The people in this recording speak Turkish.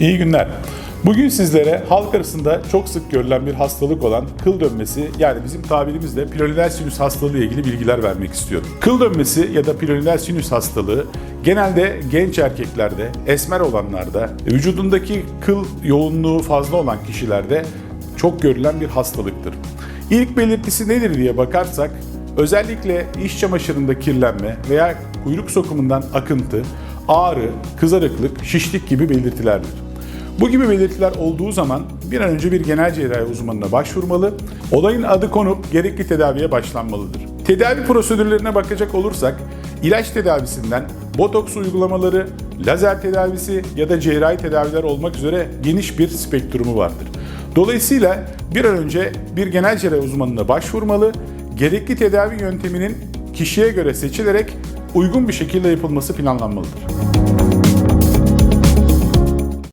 İyi günler. Bugün sizlere halk arasında çok sık görülen bir hastalık olan kıl dönmesi yani bizim tabirimizle piloneal sinüs hastalığı ile ilgili bilgiler vermek istiyorum. Kıl dönmesi ya da piloneal sinüs hastalığı genelde genç erkeklerde, esmer olanlarda, vücudundaki kıl yoğunluğu fazla olan kişilerde çok görülen bir hastalıktır. İlk belirtisi nedir diye bakarsak özellikle iş çamaşırında kirlenme veya kuyruk sokumundan akıntı, ağrı, kızarıklık, şişlik gibi belirtilerdir. Bu gibi belirtiler olduğu zaman bir an önce bir genel cerrahi uzmanına başvurmalı, olayın adı konup gerekli tedaviye başlanmalıdır. Tedavi prosedürlerine bakacak olursak, ilaç tedavisinden botoks uygulamaları, lazer tedavisi ya da cerrahi tedaviler olmak üzere geniş bir spektrumu vardır. Dolayısıyla bir an önce bir genel cerrahi uzmanına başvurmalı, gerekli tedavi yönteminin kişiye göre seçilerek uygun bir şekilde yapılması planlanmalıdır.